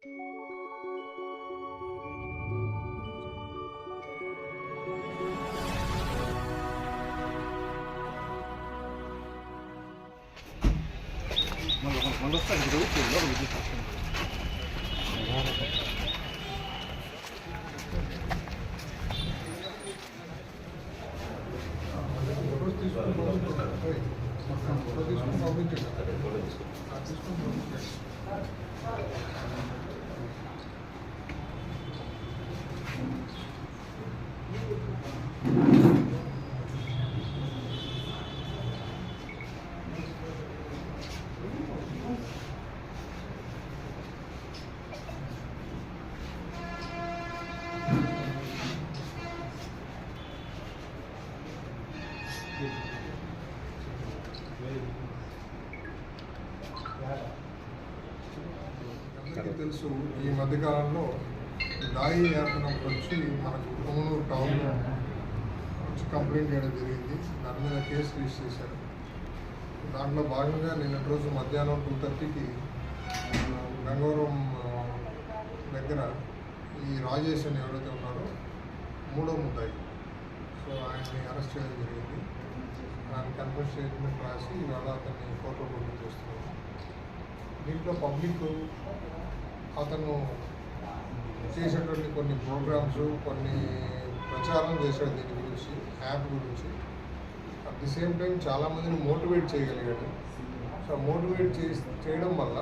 먼저 먼저 딱 이렇게 올라가고 이렇게 다 తెలుసు ఈ మధ్యకాలంలో దాయి యాప్ నంబర్ వచ్చి మనకు కొమ్మనూరు టౌన్లో వచ్చి కంప్లైంట్ చేయడం జరిగింది. దాని మీద కేసు రిజిస్టర్ చేశారు. దాంట్లో భాగంగా నిన్నటి రోజు మధ్యాహ్నం టూ థర్టీకి గంగవరం దగ్గర ఈ రాజేష్ అని ఎవరైతే ఉన్నారో మూడో ముద్దాయి. సో ఆయన్ని అరెస్ట్ చేయడం జరిగింది. ఆయన కన్ఫర్మ్ స్టేట్మెంట్ రాసి ఇవాళ అతన్ని కోర్టులో ప్రొడ్యూస్ చేస్తున్నాం దీంట్లో పబ్లిక్ అతను చేసేటువంటి కొన్ని ప్రోగ్రామ్స్ కొన్ని ప్రచారం చేశాడు దీని గురించి యాప్ గురించి. అట్ ది సేమ్ టైం చాలామందిని మోటివేట్ చేయగలిగాడు. సో మోటివేట్ చే చేయడం వల్ల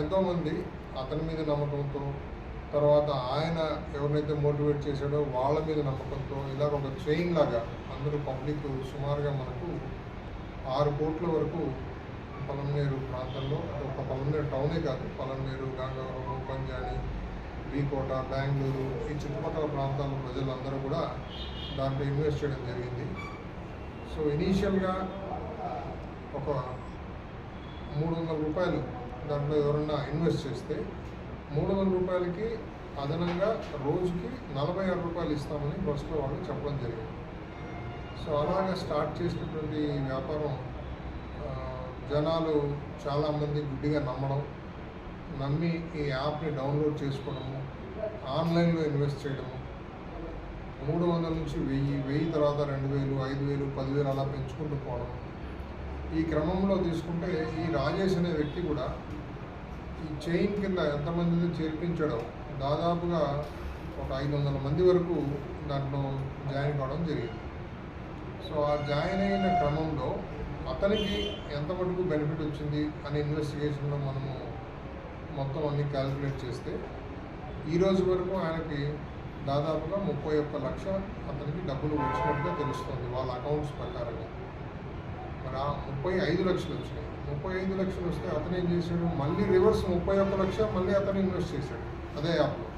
ఎంతోమంది అతని మీద నమ్మకంతో తర్వాత ఆయన ఎవరినైతే మోటివేట్ చేశాడో వాళ్ళ మీద నమ్మకంతో ఇలా ఒక చైన్ లాగా అందరూ పబ్లిక్ సుమారుగా మనకు ఆరు కోట్ల వరకు పలమనేరు ప్రాంతంలో ఒక పలమనేరు టౌనే కాదు పలమనేరు గంగవరం పంజాని బీకోట బెంగళూరు ఈ చుట్టుపక్కల ప్రాంతాల ప్రజలందరూ కూడా దాంట్లో ఇన్వెస్ట్ చేయడం జరిగింది. సో ఇనీషియల్గా ఒక మూడు వందల రూపాయలు దాంట్లో ఎవరన్నా ఇన్వెస్ట్ చేస్తే మూడు వందల రూపాయలకి అదనంగా రోజుకి నలభై ఆరు రూపాయలు ఇస్తామని బస్సులో వాళ్ళు చెప్పడం జరిగింది. సో అలాగా స్టార్ట్ చేసినటువంటి ఈ వ్యాపారం జనాలు చాలామంది గుడ్డిగా నమ్మడం నమ్మి ఈ యాప్ని డౌన్లోడ్ చేసుకోవడము ఆన్లైన్లో ఇన్వెస్ట్ చేయడము మూడు వందల నుంచి వెయ్యి వెయ్యి తర్వాత రెండు వేలు ఐదు వేలు పదివేలు అలా పెంచుకుంటూ పోవడం ఈ క్రమంలో తీసుకుంటే ఈ రాజేష్ అనే వ్యక్తి కూడా ఈ చైన్ కింద ఎంతమందిని చేర్పించడం దాదాపుగా ఒక ఐదు వందల మంది వరకు దాంట్లో జాయిన్ కావడం జరిగింది. సో ఆ జాయిన్ అయిన క్రమంలో అతనికి ఎంత మటుకు బెనిఫిట్ వచ్చింది అనే ఇన్వెస్టిగేషన్లో మనము మొత్తం అన్ని క్యాలిక్యులేట్ చేస్తే ఈ రోజు వరకు ఆయనకి దాదాపుగా ముప్పై ఒక్క లక్ష అతనికి డబ్బులు వచ్చినట్టుగా తెలుస్తుంది వాళ్ళ అకౌంట్స్ ప్రకారంగా. మరి ఆ ముప్పై ఐదు లక్షలు వచ్చినాయి. ముప్పై ఐదు లక్షలు వస్తే అతను ఏం చేశాడు? మళ్ళీ రివర్స్ ముప్పై ఒక్క లక్ష మళ్ళీ అతను ఇన్వెస్ట్ చేశాడు. అదే యాప్లో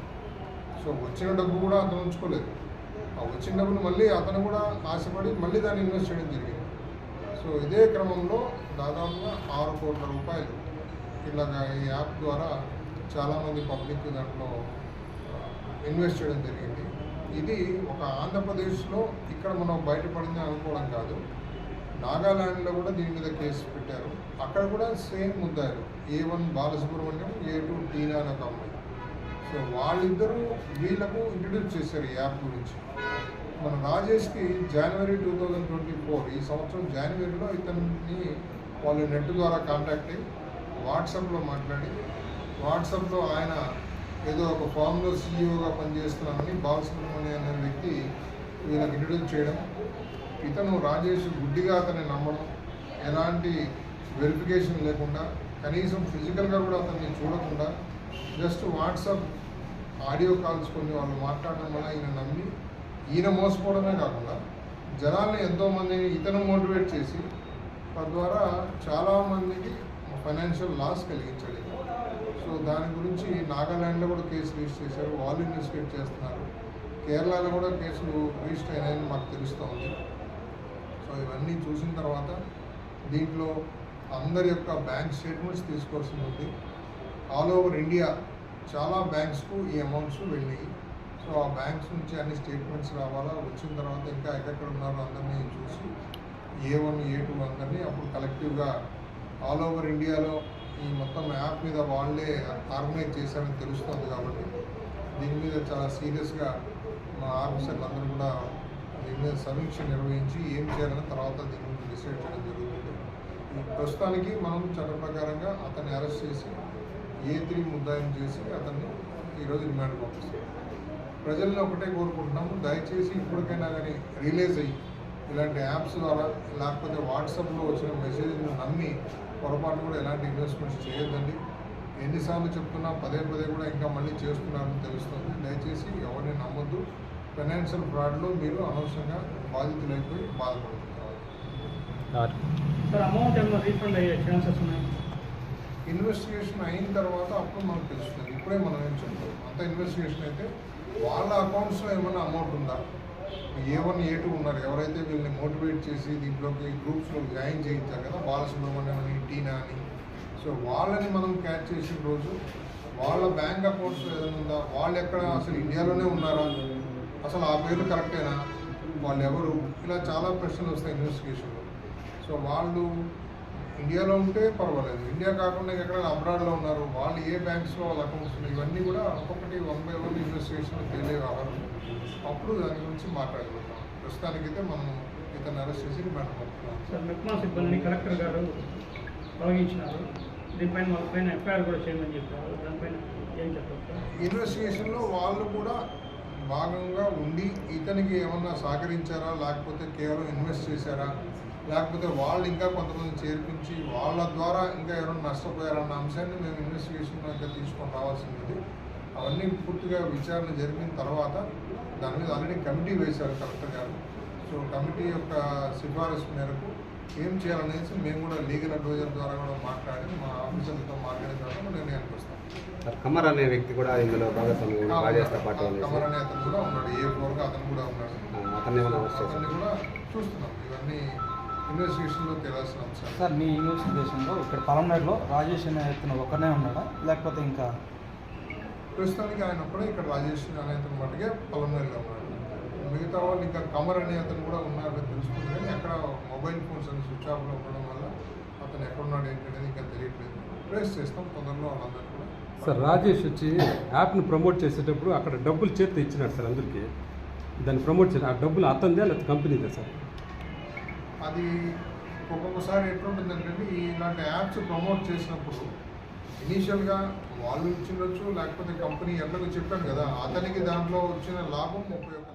సో వచ్చిన డబ్బు కూడా అతను ఉంచుకోలేదు. ఆ వచ్చిన డబ్బులు మళ్ళీ అతను కూడా ఆశపడి మళ్ళీ దాన్ని ఇన్వెస్ట్ చేయడం జరిగింది. సో ఇదే క్రమంలో దాదాపుగా ఆరు కోట్ల రూపాయలు ఇలాగ ఈ యాప్ ద్వారా చాలామంది పబ్లిక్ దాంట్లో ఇన్వెస్ట్ చేయడం జరిగింది. ఇది ఒక ఆంధ్రప్రదేశ్లో ఇక్కడ మనం బయటపడింది అనుకోవడం కాదు. నాగాలాండ్లో కూడా దీని మీద కేసు పెట్టారు. అక్కడ కూడా same ముద్దారు A one Balasubramaniam A two Tina అనే ఒక అమ్మాయి. సో వాళ్ళిద్దరూ వీళ్ళకు ఇంట్రడ్యూస్ చేశారు ఈ యాప్ గురించి. మన రాజేష్కి జనవరి టూ థౌజండ్ ట్వంటీ ఫోర్ ఈ సంవత్సరం జనవరిలో ఇతన్ని వాళ్ళు నెట్ ద్వారా కాంటాక్ట్ అయ్యి వాట్సాప్లో మాట్లాడి వాట్సాప్లో ఆయన ఏదో ఒక ఫామ్లో సీఈఓగా పనిచేస్తున్నామని బాలసుబ్రహ్మణ్యం అనే వ్యక్తి వీళ్ళకి ఇంట్రడ్యూస్ చేయడం ఇతను రాజేష్ గుడ్డిగా అతన్ని నమ్మడం ఎలాంటి వెరిఫికేషన్ లేకుండా కనీసం ఫిజికల్గా కూడా అతన్ని చూడకుండా జస్ట్ వాట్సాప్ ఆడియో కాల్స్ కొన్ని వాళ్ళు మాట్లాడడం వల్ల ఈయన నమ్మి ఈయన మోసపోవడమే కాకుండా జనాల్ని ఎంతోమందిని ఇతను మోటివేట్ చేసి తద్వారా చాలామందికి ఫైనాన్షియల్ లాస్ కలిగించాడు. సో దాని గురించి నాగాల్యాండ్లో కూడా కేసు రిజిస్టర్ చేశారు. వాళ్ళు ఇన్వెస్టిగేట్ చేస్తున్నారు. కేరళలో కూడా కేసులు రిజిస్టర్ అయినాయని మాకు తెలుస్తోంది సో ఇవన్నీ చూసిన తర్వాత దీంట్లో అందరి యొక్క బ్యాంక్ స్టేట్మెంట్స్ తీసుకోవాల్సి ఉంది. ఆల్ ఓవర్ ఇండియా చాలా బ్యాంక్స్కు ఈ అమౌంట్స్ వెళ్ళాయి సో ఆ బ్యాంక్స్ నుంచి అన్ని స్టేట్మెంట్స్ రావాలా? వచ్చిన తర్వాత ఇంకా ఎక్కడెక్కడ ఉన్నారో అందరినీ చూసి ఏ వన్ ఏ టూ అందరినీ అప్పుడు కలెక్టివ్గా ఆల్ ఓవర్ ఇండియాలో ఈ మొత్తం యాప్ మీద వాళ్ళే ఆర్గనైజ్ చేశారని తెలుస్తుంది కాబట్టి దీని మీద చాలా సీరియస్గా మా ఆఫీసర్లు అందరూ కూడా దీని మీద సమీక్ష నిర్వహించి ఏం చేయాలని తర్వాత దీని గురించి డిసైడ్ చేయడం జరుగుతుంది. ఈ ప్రస్తుతానికి మనం చట్ట ప్రకారంగా అతన్ని అరెస్ట్ చేసి ఏ త్రీ ముద్దాయం చేసి అతన్ని ఈరోజు రిమాండ్ పంపిస్తాం. ప్రజల్ని ఒకటే కోరుకుంటున్నాము దయచేసి ఇప్పటికైనా కానీ రిలీజ్ అయ్యి ఇలాంటి యాప్స్ ద్వారా లేకపోతే వాట్సాప్లో వచ్చిన మెసేజ్ని నమ్మి పొరపాటు కూడా ఎలాంటి ఇన్వెస్ట్మెంట్స్ చేయొద్దండి. ఎన్నిసార్లు చెప్తున్నా పదే పదే కూడా ఇంకా మళ్ళీ చేస్తున్నారని తెలుస్తుంది. దయచేసి ఎవరిని నమ్మొద్దు. ఫైనాన్షియల్ ఫ్రాడ్లో మీరు అనవసరంగా బాధితులైపోయి బాధపడుతున్నారు. సార్ అమౌంట్ ఏమైనా రీఫండ్ అయ్యే ఛాన్సెస్ ఉన్నాయి? ఇన్వెస్టిగేషన్ అయిన తర్వాత అప్పుడు మనకు తెలుస్తుంది. ఇప్పుడే మనం ఏం చెప్తాం? అంత ఇన్వెస్టిగేషన్ అయితే వాళ్ళ అకౌంట్స్లో ఏమైనా అమౌంట్ ఉందా? ఏ వన్ ఏ టూ ఉన్నారు. ఎవరైతే వీళ్ళని మోటివేట్ చేసి దీంట్లోకి గ్రూప్స్లో జాయిన్ చేయించారు కదా బాలసుబ్రహ్మణ్యం అని టీనా అని. సో వాళ్ళని మనం క్యాచ్ చేసిన రోజు వాళ్ళ బ్యాంక్ అకౌంట్స్ ఏదైనా ఉందా? వాళ్ళు ఎక్కడ అసలు ఇండియాలోనే ఉన్నారా? అసలు ఆ పేర్లు కరెక్టేనా? వాళ్ళు ఎవరు? ఇలా చాలా ప్రశ్నలు వస్తాయి ఇన్వెస్టిగేషన్లో. సో వాళ్ళు ఇండియాలో ఉంటే పర్వాలేదు. ఇండియా కాకుండా ఎక్కడ అబ్రాడ్లో ఉన్నారు వాళ్ళు ఏ బ్యాంక్స్లో వాళ్ళ అకౌంట్స్ ఉన్నాయి ఇవన్నీ కూడా ఒక్కొక్కటి వన్ బై వన్ ఇన్వెస్టిగేషన్ తేలే వ్యవహారం అప్పుడు దాని గురించి మాట్లాడగలుగుతాం. ప్రస్తుతానికైతే మనం ఇతను అరెస్ట్ చేసి రిమాండ్ పంపుతున్నాం. సార్ సిబ్బందిని కలెక్టర్ గారు తొలగించినారు. దీనిపైన వాళ్ళపైన ఎఫ్ఐఆర్ కూడా చేయమని చెప్పారు. దానిపైన ఏం చెప్తారు సార్? ఇన్వెస్టిగేషన్లో వాళ్ళు కూడా భాగంగా ఉండి ఇతనికి ఏమన్నా సహకరించారా లేకపోతే కేవలం ఇన్వెస్ట్ చేశారా? లేకపోతే వాళ్ళు ఇంకా కొంతమంది చేర్పించి వాళ్ళ ద్వారా ఇంకా ఎవరైనా నష్టపోయారన్న అంశాన్ని మేము ఇన్వెస్టిగేషన్ ఇంకా తీసుకొని రావాల్సింది. అవన్నీ పూర్తిగా విచారణ జరిపిన తర్వాత దాని మీద ఆల్రెడీ కమిటీ వేశారు కలెక్టర్ గారు. సో కమిటీ యొక్క సిఫారసు మేరకు ఏం చేయాలనేసి మేము కూడా లీగల్ అడ్వైజర్ ద్వారా కూడా మాట్లాడి మా ఆఫీసర్లతో మాట్లాడిన తర్వాత నిర్ణయానికి వస్తాం. సార్ కమర్ అనే వ్యక్తి కూడా ఇందులో భాగస్వామ్యం కమర్ అనే అతను కూడా ఉన్నాడు. ఏ ఫ్లోర్గా అతను కూడా ఉన్నాడు. అతన్ని కూడా చూస్తున్నాం. ఇవన్నీ ఇన్వెస్టిగేషన్లో తెలియాల్సిన అంశాలు? సార్ మీ ఇన్వెస్టిగేషన్లో ఇక్కడ పలమనేరులో రాజేష్ అనే వ్యక్తిని ఒక్కనే ఉన్నాడా? లేకపోతే ఇంకా ప్రస్తుతానికి ఆయన కూడా ఇక్కడ రాజేష్ అనే అతను మటుకే పొలంనేరులో ఉన్నాడు. మిగతా వాళ్ళు ఇంకా కమర్ అనే అతను కూడా ఉన్నారని తెలుస్తుంది కానీ అక్కడ మొబైల్ ఫోన్స్ అని స్విచ్ ఆఫ్లో ఉండడం వల్ల అతను ఎక్కడున్నాడు ఏంటనేది ఇంకా తెలియట్లేదు. ట్రేస్ చేస్తాం తొందరలో వాళ్ళందరూ కూడా. సార్ రాజేష్ వచ్చి యాప్ని ప్రమోట్ చేసేటప్పుడు అక్కడ డబ్బులు చేతి ఇచ్చినాడు సార్ అందరికీ. దాన్ని ప్రమోట్ చేసి ఆ డబ్బులు అతనిదే లేదా కంపెనీదే సార్? అది ఒక్కొక్కసారి ఎట్లుంటుందంటే ఇలాంటి యాప్స్ ప్రమోట్ చేసినప్పుడు ఇనీషియల్గా వాళ్ళు ఇచ్చిండొచ్చు లేకపోతే కంపెనీ ఎవరికి చెప్పాను కదా అతనికి దాంట్లో వచ్చిన లాభం ముప్పై ఒక్క